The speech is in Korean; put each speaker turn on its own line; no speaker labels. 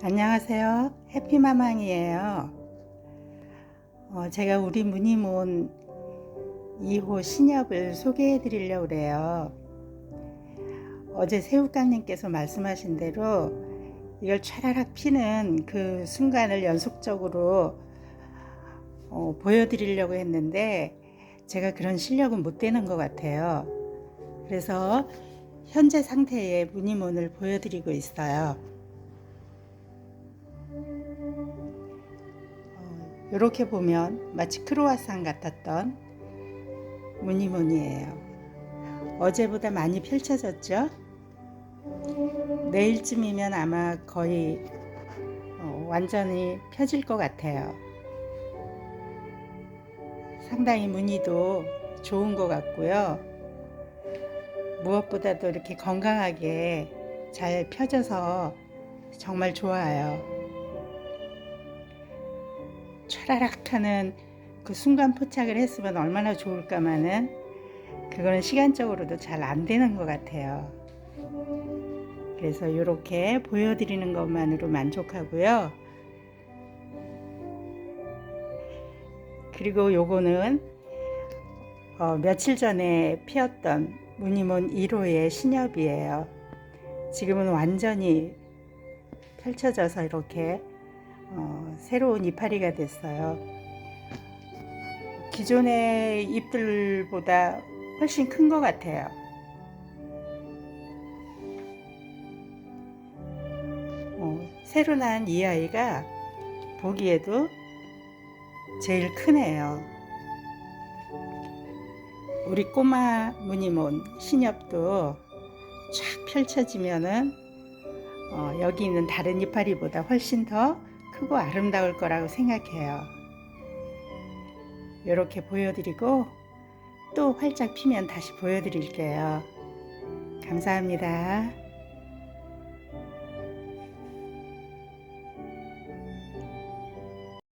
안녕하세요. 해피마망이에요. 어, 제가 우리 무늬몬 2호 신엽을 소개해 드리려고 그래요. 어제 새우깡님께서 말씀하신 대로 이걸 차라락 피는 그 순간을 연속적으로 어, 보여드리려고 했는데 제가 그런 실력은 못 되는 것 같아요. 그래서 현재 상태의 무늬몬을 보여드리고 있어요. 이렇게 보면 마치 크로와상 같았던 무늬무늬예요. 어제보다 많이 펼쳐졌죠? 내일쯤이면 아마 거의 어, 완전히 펴질 것 같아요. 상당히 무늬도 좋은 것 같고요. 무엇보다도 이렇게 건강하게 잘 펴져서 정말 좋아요. 촤라락 하는 그 순간 포착을 했으면 얼마나 좋을까마는 그거는 시간적으로도 잘 안 되는 것 같아요. 그래서 이렇게 보여드리는 것만으로 만족하고요. 그리고 요거는 어, 며칠 전에 피었던 무늬몬 1호의 신엽이에요. 지금은 완전히 펼쳐져서 이렇게 어, 새로운 이파리가 됐어요. 기존의 잎들보다 훨씬 큰 것 같아요. 어, 새로 난 이 아이가 보기에도 제일 크네요. 우리 꼬마 무늬몬 신엽도 쫙 펼쳐지면은 어, 여기 있는 다른 이파리보다 훨씬 더 크고 아름다울 거라고 생각해요. 이렇게 보여드리고 또 활짝 피면 다시 보여드릴게요. 감사합니다.